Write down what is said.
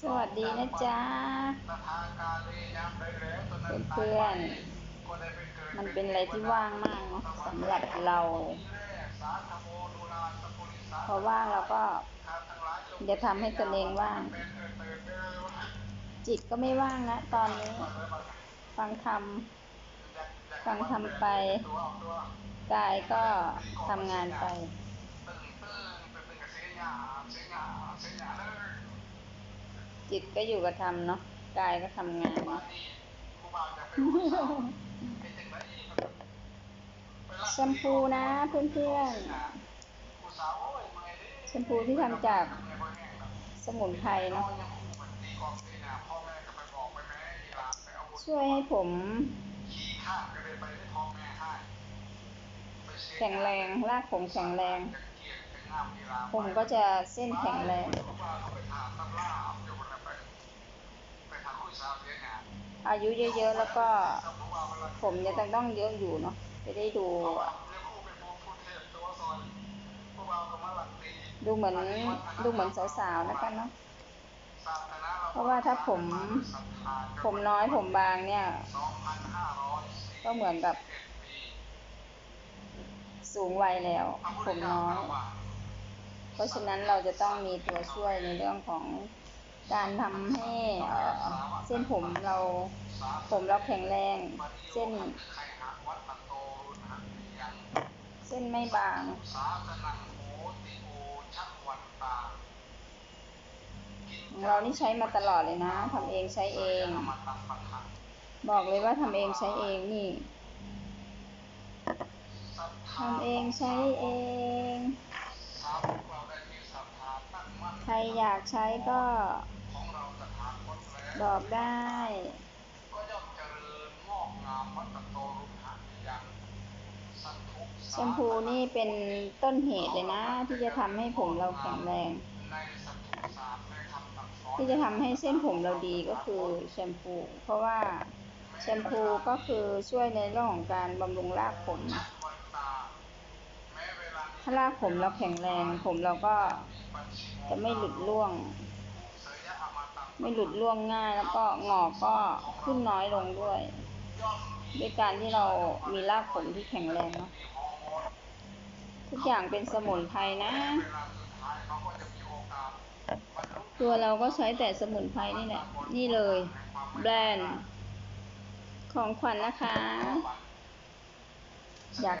สวัสดีนะจ๊ะเพื่อนๆมันเป็นอะไรที่ว่างมากเนอะสำหรับเรา พอว่างเราก็จะทำให้ตนเองว่าง จิตก็ไม่ว่างนะตอนนี้ ฟังธรรมฟังธรรมไป กายก็ทำงานไป จิตก็อยู่กับธรรมเนาะกายก็ทำงานแชมพูนะเพื่อนๆแชมพูที่ทำจากสมุนไพรเนาะช่วยให้ผมแข็งแรงรากผมแข็งแรง ผมก็จะเส้นแข็งแรง อายุเยอะๆ แล้วก็ ผมจะต้องต้องเยอะอยู่เนาะจะได้ดู ดูเหมือนดูเหมือนสาวๆนะคะเนาะเพราะว่าถ้าผม ผมน้อยผมบางเนี่ย ก็เหมือนกับ สูงวัยแล้ว ผมน้อย เพราะฉะนั้นเราจะต้องมีตัวช่วยในเรื่องของ การทำให้เส้นผมเราผมเราแข็งแรง เส้น เส้นไม่บางของเรานี่ใช้มาตลอดเลยนะทำเองใช้เอง บอกเลยว่าทำเองใช้เองนี่ทำเองใช้เอง ใครอยากใช้ก็ บอกได้แชมพูนี่เป็นต้นเหตุเลยนะ ที่จะทำให้ผมเราแข็งแรง ที่จะทำให้เส้นผมเราดีก็คือแชมพู เพราะว่าแชมพูก็คือช่วยในเรื่องของการบำรุงรากผมถ้ารากผมเราแข็งแรง ผมเราก็จะไม่หลุดร่วง ไม่หลุดร่วงง่ายแล้วก็งอกก็ขึ้นน้อยลงด้วย ด้วยการที่เรามีรากผมที่แข็งแรงเนาะทุกอย่างเป็นสมุนไพรนะ ตัวเราก็ใช้แต่สมุนไพรนี่แหละ นี่เลย แบรนด์ของขวัญนนะคะอยาก